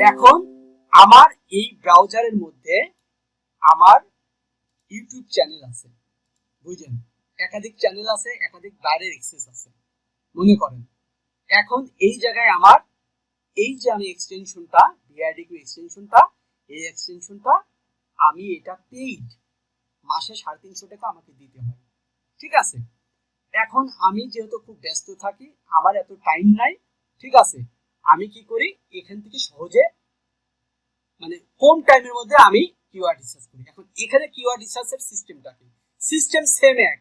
এখন আমার এই ব্রাউজারের মধ্যে আমার ইউটিউব চ্যানেল আছে। বুঝলেন? একাধিক চ্যানেল আছে, একাধিক বাইরের এক্সেস আছে। মনে করেন। এখন এই জায়গায় আমার, এই যে আমি এক্সটেনশনটা বিআরডিকিউ এক্সটেনশনটা এই এক্সটেনশনটা আমি এটা পেইড মাসে সাড়ে তিনশো টাকা আমাকে দিতে হয়। ঠিক আছে? এখন আমি যেহেতু খুব ব্যস্ত থাকি, আমার এত টাইম নাই, ঠিক আছে? আমি কি করি? এখান থেকে সহজে মানে কম টাইমের মধ্যে আমি কিওয়ার্ড রিসার্চ করি। এখন এখানে কিওয়ার্ড রিসার্চের সিস্টেমটা কি? সিস্টেম সেম এক।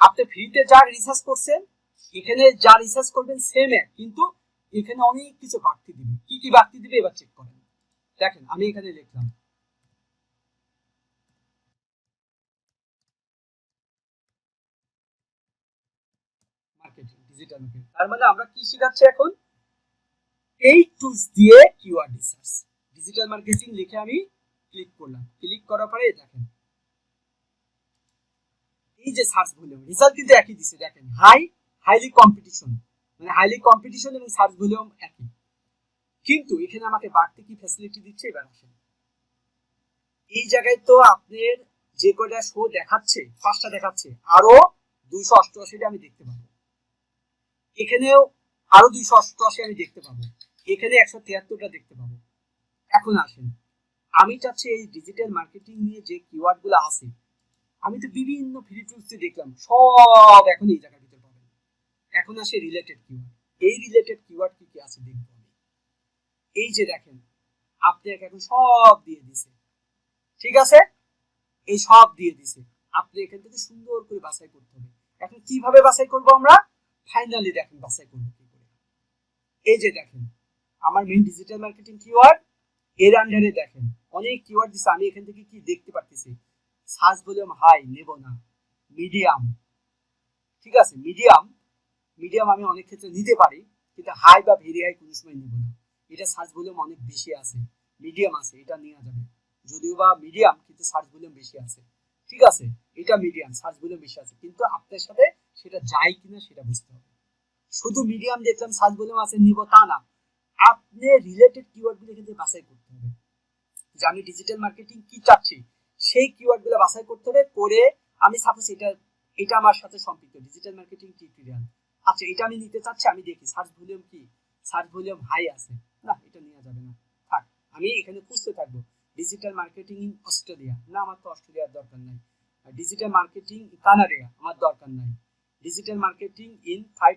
আপনি ফ্রিতে যা রিসার্চ করছেন, এখানে যা রিসার্চ করবেন সেম এক, কিন্তু এখানে অনেক কিছু বাড়তি দিবে। কি কি বাড়তি দিবে এবার চেক করেন। দেখেন, আমি এখানে লিখলাম। ডিজিটাল তার মানে আমরা কি শিখাচ্ছি এখন? এই টুলস দিয়ে কিওয়ার্ড রিসার্চ ডিজিটাল মার্কেটিং লিখে আমি ক্লিক করলাম। ক্লিক করার পরে দেখেন, এই যে সার্চ ভলিউম রেজাল্ট কিন্তু একই দিছে, দেখেন। হাই হাইলি কম্পিটিশন মানে হাইলি কম্পিটিশন এবং সার্চ ভলিউম একই। কিন্তু এখানে আমাকে বাড়তি কি ফ্যাসিলিটি দিচ্ছে এবার আসেন। এই জায়গায় তো আপনার যে কয়টা শো দেখাচ্ছে, পাঁচটা দেখাচ্ছে, আরও দুইশো অষ্টআশিটা আমি দেখতে পাবো। এখানেও আরও দুইশো অষ্টআশি আমি দেখতে পাবো। এখানে একশো তিয়াত্তরটা দেখতে পাবো। এখন আসেন। আমি চাচ্ছি এই ডিজিটাল মার্কেটিং নিয়ে যে কিওয়ার্ডগুলো আছে, আমি তো বিভিন্ন ফ্রি টুলসে দেখলাম, সব এখন এই জায়গার ভিতরে পাবেন। এখন আসে রিলেটেড কিওয়ার্ড এই রিলেটেড কিওয়ার্ড কি কি আছে দেখব আমি। এই যে দেখেন, আপনাকে এখন সব দিয়ে দিছে। ঠিক আছে? এই সব দিয়ে দিছে। আপনি এখান থেকে সুন্দর করে বাছাই করতে হবে। এখন কীভাবে বাছাই করব আমরা? ফাইনালি দেখেন বাছাই করব কি করে। এই যে দেখেন আমার মেইন ডিজিটাল মার্কেটিং কিওয়ার্ড এর আন্ডারে দেখেন। অনেক কিওয়ার্ড দিছে, আমি এখান থেকে কি দেখতে পারতেছি? সার্চ ভলিউম হাই নেব না। মিডিয়াম ঠিক আছে মিডিয়াম মিডিয়াম আমি অনেক ক্ষেত্রে নিতে পারি, কিন্তু হাই বা ভেরি হাই কোনো সময় নিব না। এটা সার্চ ভলিউম অনেক বেশি আছে। মিডিয়াম আছে, এটা নেওয়া যাবে। যদিও বা মিডিয়াম কিন্তু সার্চ ভলিউম বেশি আছে। ঠিক আছে, এটা মিডিয়াম সার্চ ভলিউম বেশি আছে। কিন্তু আপনার সাথে সেটা যায় কিনা সেটা বুঝতে হবে। শুধু মিডিয়াম দেখলাম সার্চ ভলিউম আছে, নিব তা না। আপনি রিলেটেড কিওয়ার্ডগুলো এখান থেকে বাছাই করতে হবে। যে আমি ডিজিটাল মার্কেটিং কি চাচ্ছি, সেই কিওয়ার্ডগুলো বাছাই করতে হবে করে আমি সাপোজ এটা এটা আমার সাথে সম্পৃক্ত। ডিজিটাল মার্কেটিং টিউটোরিয়াল আচ্ছা এটা আমি নিতে চাচ্ছি, আমি দেখি। সার্চ ভলিউম কি? সার্চ ভলিউম হাই আছে। না, এটা নেওয়া যাবে না। থাক, আমি এখানে খুঁজতে থাকব। ডিজিটাল মার্কেটিং ইন অস্ট্রেলিয়া না, আমার তো অস্ট্রেলিয়ার দরকার নাই। ডিজিটাল মার্কেটিং কানাডিয়া আমার দরকার নাই। ডিজিটাল মার্কেটিং ইন ফাইভ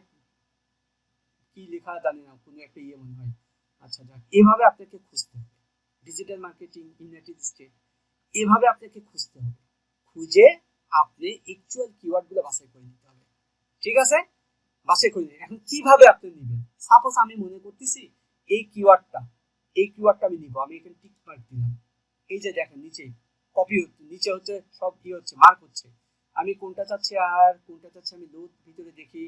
কি লেখা জানি না, কোনো একটা ইয়ে মনে হয়। আচ্ছা যাক, এভাবে আপনাকে খুঁজতে হবে। ডিজিটাল মার্কেটিং ইউনাইটেড স্টেট এভাবে আপনাকে খুঁজতে হবে। খুঁজে আপনি অ্যাকচুয়াল কিওয়ার্ডগুলো বাছাই করে নিতে হবে। ঠিক আছে? বাছাই করে নিন। এখন কীভাবে আপনি নেবেন? সাপোজ আমি মনে করতেছি এই কিওয়ার্ডটা এই কিওয়ার্ডটা আমি নিব। আমি এখানে টিক মার্ক দিলাম। এই যে দেখেন, নিচে কপি হচ্ছে, নিচে হচ্ছে সব কি হচ্ছে মার্ক হচ্ছে। আমি কোনটা চাচ্ছি আর কোনটা চাচ্ছি আমি লো ভিতরে দেখি।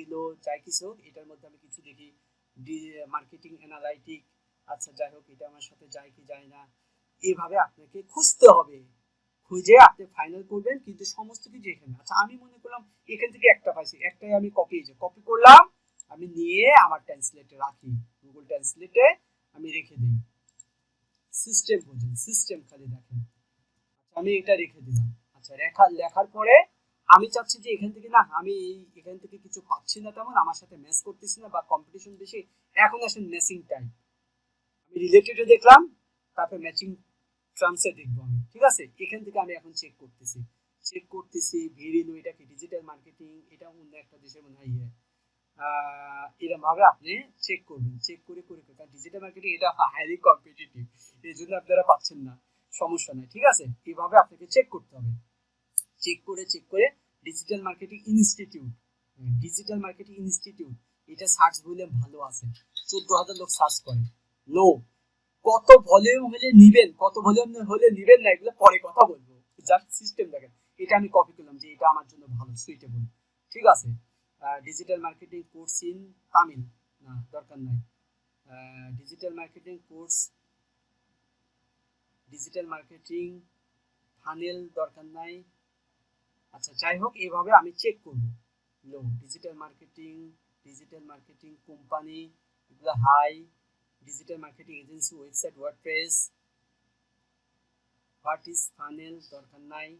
বা ভেরি লো যাই কিছু হোক, এটার মধ্যে আমি কিছু দেখি। মার্কেটিং অ্যানালাইটিক আচ্ছা যাই হোক, এটা আমার সাথে যায় কি যায় না, এভাবে আপনাকে খুঁজতে হবে। খুঁজে আপনি ফাইনাল করবেন, কিন্তু সমস্ত কিছু এখানে। আচ্ছা আমি মনে করলাম এখান থেকে একটা পাইছি, একটাই আমি কপি যে কপি করলাম, আমি নিয়ে আমার ট্রান্সলেটে রাখি। গুগল ট্রান্সলেটে আমি রেখে দিই। সিস্টেম বুঝুন সিস্টেম খালি দেখেন। আচ্ছা আমি এটা রেখে দিলাম। আচ্ছা লেখা লেখার পরে আমি চাচ্ছি যে এখান থেকে না, আমি এখান থেকে কিছু পাচ্ছি না তেমন, আমার সাথে ম্যাচ করতেছি না বা কম্পিটিশন বেশি। এখন আসেন ম্যাচিং টাইম আমি রিলেটেডে দেখলাম, তারপর ম্যাচিং ট্রামসে দেখব আমি। ঠিক আছে? এখান থেকে আমি এখন চেক করতেছি। চেক করতেছি ভেরিলো এটা কি ডিজিটাল মার্কেটিং এটা অন্য একটা দেশের মনে হয় ইয়ে। এরকম ভাবে আপনি চেক করবেন। চেক করে করে করে। কারণ ডিজিটাল মার্কেটিং এটা হাইলি কম্পিটিটিভ এই জন্য আপনারা পাচ্ছেন না। সমস্যা নাই। ঠিক আছে? এইভাবে আপনাকে চেক করতে হবে। চেক করে চেক করে digital marketing institute digital marketing institute এটা সার্চ বলে ভালো আছে। চোদ্দ হাজার লোক সার্চ করে। লো কত ভলিউম হলে নিবেন কত ভলিউম হলে নিবেন না এগুলো পরে কথা বলব। যার সিস্টেম দেখেন। এটা আমি কপি করলাম যে এটা আমার জন্য ভালো সুইটেবল ঠিক আছে? Digital marketing course in Tamil না দরকার নাই। Digital marketing course digital marketing funnel দরকার নাই। আচ্ছা যাই হোক এইভাবে আমি চেক করব। Low digital marketing digital marketing company এগুলো high digital marketing agency website WordPress what is funnel দরকার নাই।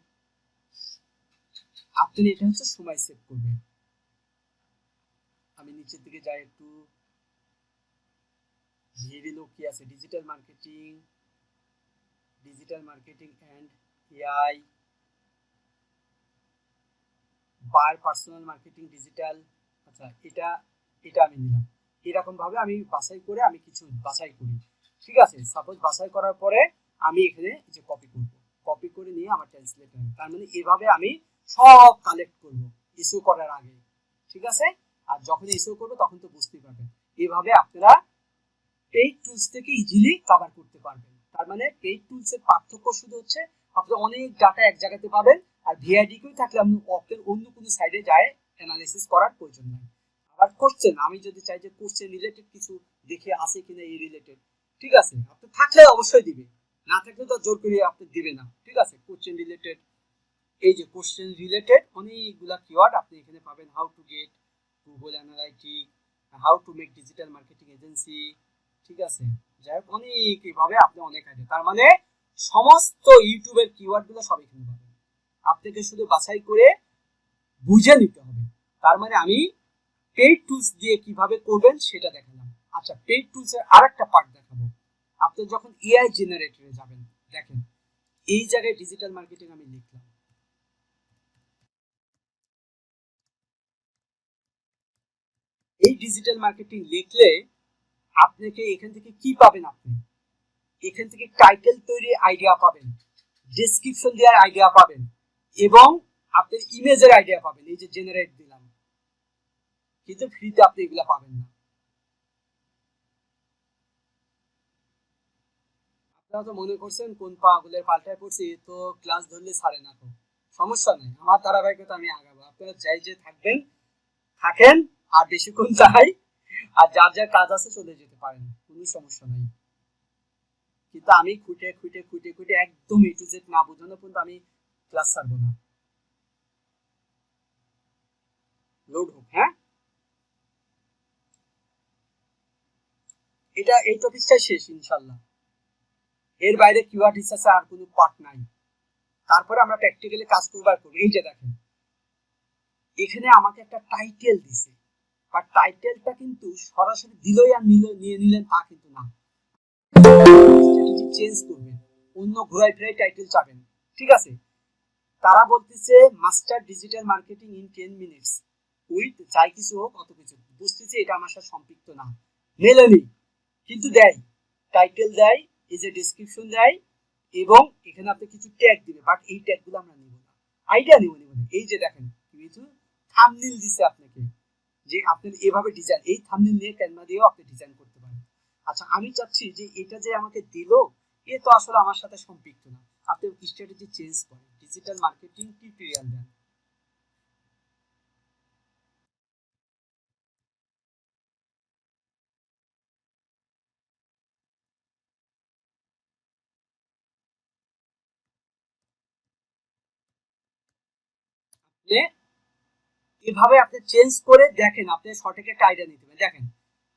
আপনি এটা হচ্ছে সময় সেভ করবেন। আমি নিচের দিকে যাই একটু। লো কি আছে? Digital marketing digital marketing and AI bar personal marketing digital আচ্ছা এটা এটা আমি নিলাম। এরকম ভাবে আমি বাছাই করে আমি কিছু বাছাই করি। ঠিক আছে সাপোজ বাছাই করার পরে আমি এখানে যে কপি করব। কপি করে নিয়ে আমার ট্রান্সলেট হবে। তার মানে এভাবে আমি সব কালেক্ট করব ইস্যু করার আগে। ঠিক আছে? আর যখন ইস্যু করব তখন তো বুঝতেই পারবেন। এভাবে আপনারা পেইড টুলস থেকে ইজিলি কভার করতে পারবেন। তার মানে পেইড টুলসের পার্থক্য শুধু হচ্ছে, আপনি অনেক ডাটা এক জায়গাতে পাবেন আর ভিআইডি কেউ থাকলে আপনি আপনার অন্য কোনো সাইডে যায় অ্যানালাইসিস করার প্রয়োজন নাই। আবার কোশ্চেন আমি যদি চাই যে কোশ্চেন রিলেটেড কিছু দেখে আসে কিনা এই রিলেটেড ঠিক আছে? আপনি থাকলে অবশ্যই দিবে না থাকলে তো জোর করে আপনি দিবে না, ঠিক আছে? কোশ্চেন রিলেটেড এই যে কোশ্চেন রিলেটেড অনেকগুলা কিওয়ার্ড আপনি এখানে পাবেন how to get Google analytic how to make digital marketing agency ঠিক আছে? যাই হোক, অনেক এইভাবে আপনি অনেক আইডিয়া তার মানে সমস্ত ইউটিউবের কিওয়ার্ডগুলো সব এখানে পাবেন। আপনাকে শুধু বাছাই করে বুঝে নিতে হবে। তার মানে আমি পেইড টুলস দিয়ে কীভাবে করবেন সেটা দেখালাম। আচ্ছা পেইড টুলস এর আরেকটা পার্ট দেখাবো। আপনি যখন এআই জেনারেটরে যাবেন, দেখেন, এই জায়গায় ডিজিটাল মার্কেটিং আমি লিখলাম। এই ডিজিটাল মার্কেটিং লিখলে আপনাকে এখান থেকে কি পাবেন আপনি? এখান থেকে টাইটেল তৈরির আইডিয়া পাবেন ডেসক্রিপশন দেওয়ার আইডিয়া পাবেন। এবং আপনার ইমেজের আইডিয়া পাবেন, এই যে জেনারেট দিলাম। কিন্তু ফ্রিতে আপনি এগুলা পাবেন না। আপনারা তো মনে করছেন, কোন পাগুলের পড়ছি তো ক্লাস ধরলে ছাড়ে না তো। সমস্যা নেই, আমার ধারাবাহিকতা আমি আগাবো। আপনারা যাই যে থাকবেন, থাকেন, আর বেশিক্ষণ চাই আর যার যার কাজ আছে চলে যেতে পারেন, কোনো সমস্যা নাই। কিন্তু আমি খুঁটে খুঁটে খুঁটে খুঁটে একদম এ না বোঝানো পর্যন্ত আমি ক্লাস ছাড়বো না। লোড হোক হ্যাঁ? এটা, এই টপিকটাই শেষ, ইনশাল্লাহ। এর বাইরে কিওয়ার্ড রিসার্চে আর কোনো পার্ট নাই। তারপরে আমরা প্র্যাকটিক্যালি কাজ করবার করব। এই যে দেখেন, এখানে আমাকে একটা টাইটেল দিছে। বাট টাইটেলটা কিন্তু সরাসরি দিলই আর নিল, নিয়ে নিলেন তা কিন্তু না। চেঞ্জ করবেন। অন্য ঘোরাই ফেরাই টাইটেল চাবেন। ঠিক আছে? তারা বলতেছে master digital marketing in ten minutes with যাই কিছু হোক অত কিছু বুঝতেছি এটা আমার সাথে সম্পৃক্ত না। মেলেনি কিন্তু দেয়। টাইটেল দেয়, এই যে ডিসক্রিপশন দেয়, এবং এখানে আপনি কিছু ট্যাগ দিবে। বাট এই ট্যাগগুলো আমরা নিব না। আইডিয়া নিব নিব এই যে দেখেন কিছু থামনিল দিছে আপনাকে যে আপনি এভাবে ডিজাইন এই থামনিল নিয়ে ক্যানভা দিয়েও আপনি ডিজাইন করতে পারেন। আচ্ছা আমি চাচ্ছি যে এটা যে আমাকে দিল, এ তো আসলে আমার সাথে সম্পৃক্ত না। আপনি স্ট্র্যাটেজি চেঞ্জ করেন ডিজিটাল মার্কেটিং টিউটোরিয়াল দেন। এভাবে আপনি চেঞ্জ করে দেখেন, আপনি সঠিক একটা আইডিয়া নিতে পারেন। দেখেন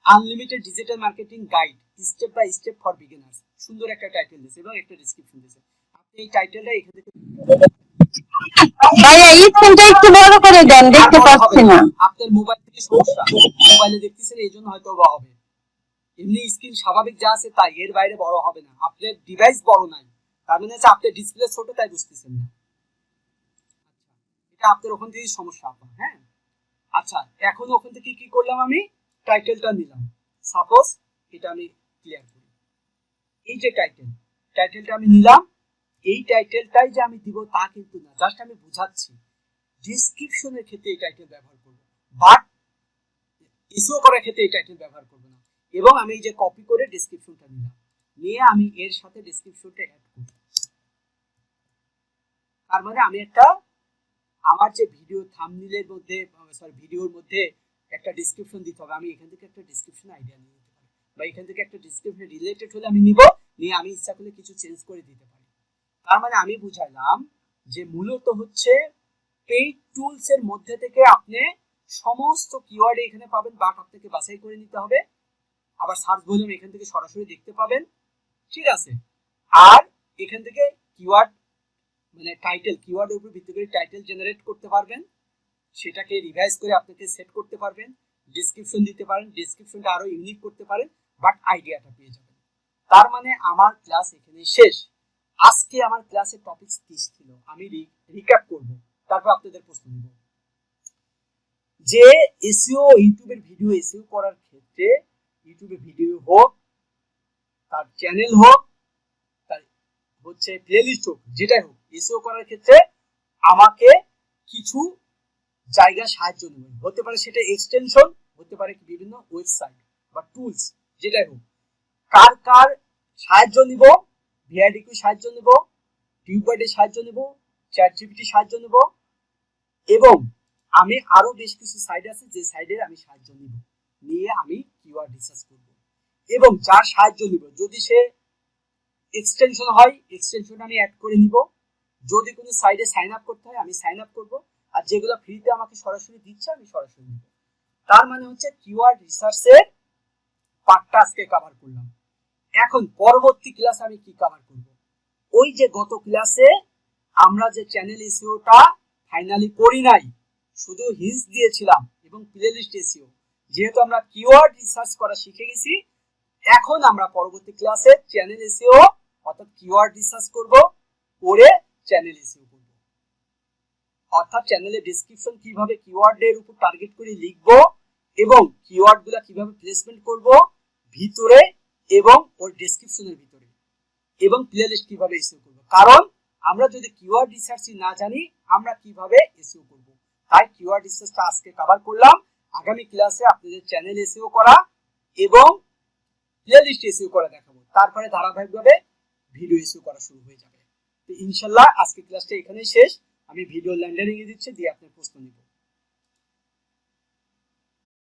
unlimited digital marketing guide step by step for beginners সুন্দর একটা টাইটেল দিয়েছে এবং একটা ডেসক্রিপশন দিয়েছে। এই টাইটেলটা এখান ভাইয়া স্ক্রিনটা একটু বড় করে দেন দেখতে পাচ্ছি না। আপনার মোবাইল থেকে সমস্যা। মোবাইলে দেখতেছেন এই জন্য হয়তো বা হবে। এমনি স্ক্রিন স্বাভাবিক যা আছে তাই এর বাইরে বড় হবে না। আপনার ডিভাইস বড় নাই। তার মানে হচ্ছে আপনার ডিসপ্লে ছোট তাই বুঝতেছেন না। এটা আপনার ওখান থেকে সমস্যা আপনার হ্যাঁ? আচ্ছা এখন ওখান থেকে কি করলাম আমি? টাইটেলটা নিলাম। সাপোজ এটা আমি ক্লিয়ার করি। এই যে টাইটেল টাইটেলটা আমি নিলাম। এই টাইটেলটাই যে আমি দিব তা কিন্তু না। জাস্ট আমি বুঝাচ্ছি। ডিসক্রিপশনের ক্ষেত্রে এই টাইটেল ব্যবহার করব। বাট ইস্যু করার ক্ষেত্রে এই টাইটেল ব্যবহার করব না। এবং আমি এই যে কপি করে ডেসক্রিপশনটা নিলাম। নিয়ে আমি এর সাথে ডেসক্রিপশনটা অ্যাড করব। তার মানে আমি একটা আমার যে ভিডিও থামনিলের মধ্যে সরি ভিডিওর মধ্যে একটা ডেসক্রিপশন দিতে হবে। আমি এখান থেকে একটা ডেসক্রিপশন আইডিয়া নিয়ে নিতে পারি। বা এখান থেকে একটা ডেসক্রিপশন রিলেটেড হলে আমি নিব। নিয়ে আমি ইচ্ছা করলে কিছু চেঞ্জ করে দিতে পারি। তার মানে আমি বুঝাইলাম যে মূলত হচ্ছে পেইড টুলস এর মধ্যে থেকে আপনি সমস্ত কিওয়ার্ড এখানে পাবেন বাট আপনাকে বাছাই করে নিতে হবে। আবার সার্চ ভলিউম এখান থেকে সরাসরি দেখতে পাবেন। ঠিক আছে? আর এখান থেকে কিওয়ার্ড মানে টাইটেল কিওয়ার্ডের উপর ভিত্তি করে টাইটেল জেনারেট করতে পারবেন। সেটাকে রিভাইজ করে আপনাকে সেট করতে পারবেন। ডেসক্রিপশন দিতে পারেন ডেসক্রিপশনটা আরও ইউনিক করতে পারেন বাট আইডিয়াটা পেয়ে যাবেন। তার মানে আমার ক্লাস এখানে শেষ। আজকে আমার ক্লাসের টপিক কি ছিল। আমি রিক্যাপ করব। তারপর আপনাদের প্রশ্ন নিব। যে এসইও ইউটিউবের ভিডিও এসইও করার ক্ষেত্রে ইউটিউবে ভিডিও হোক, তার চ্যানেল হোক, তার হচ্ছে প্লেলিস্ট হোক, যেটাই হোক এসইও করার ক্ষেত্রে আমাকে কিছু জায়গা সাহায্য নেবে। হতে পারে সেটা এক্সটেনশন হতে পারে বিভিন্ন ওয়েবসাইট বা টুলস যেটাই হোক। কার কার সাহায্য নিব? ভিআইডিকিউ সাহায্য নেব টিউবার্ডের সাহায্য নেব চ্যাট জিপিটি সাহায্য নেব এবং আমি আরও বেশ কিছু সাইড আছে যে সাইডের আমি সাহায্য নিব। নিয়ে আমি কিওয়ার্ড রিসার্চ করব। এবং যার সাহায্য নিব, যদি সে এক্সটেনশন হয়, এক্সটেনশন আমি অ্যাড করে নিব। যদি কোনো সাইডে সাইন আপ করতে হয়, আমি সাইন আপ করব। আর যেগুলো ফ্রিতে আমাকে সরাসরি দিচ্ছে, আমি সরাসরি নিব। তার মানে হচ্ছে কিওয়ার্ড রিসার্চের পার্টটা আজকে কভার করলাম। এখন পরবর্তী ক্লাস আমি কি কভার করব? ওই যে গত ক্লাসে আমরা যে চ্যানেল এসিওটা ফাইনালি করি নাই, শুধু হিন্স দিয়েছিলাম এবং প্লেলিস্ট এসিও যেহেতু আমরা কিওয়ার্ড রিসার্চ করা শিখে গেছি, এখন আমরা পরবর্তী ক্লাসে চ্যানেল এসিও অর্থাৎ কিওয়ার্ড রিসার্চ করব, করে চ্যানেল এসিও করব। অর্থাৎ চ্যানেলের ডেসক্রিপশন কীভাবে কিওয়ার্ডের উপর টার্গেট করে লিখব এবং কিওয়ার্ডগুলো কীভাবে প্লেসমেন্ট করব, ভিতরে এবং ওর ডেসক্রিপশনের ভিতরে। এবং প্লেলিস্ট কীভাবে এসিও করব? কারণ আমরা যদি কিওয়ার্ড রিসার্চ না জানি, আমরা কীভাবে এসিও করব? তাই কিওয়ার্ড রিসার্চটা আজকে কভার করলাম। আগামী ক্লাসে আপনাদের চ্যানেল এসিও করা এবং প্লেলিস্ট এসিও করা দেখাবো। তারপরে ধারাবাহিকভাবে ভিডিও এসিও করা শুরু হয়ে যাবে। তো ইনশাল্লাহ আজকে ক্লাসটা এখানেই শেষ। আমি ভিডিও ল্যান্ডারিং এ দিচ্ছি, দিয়ে আপনার প্রশ্ন নিব।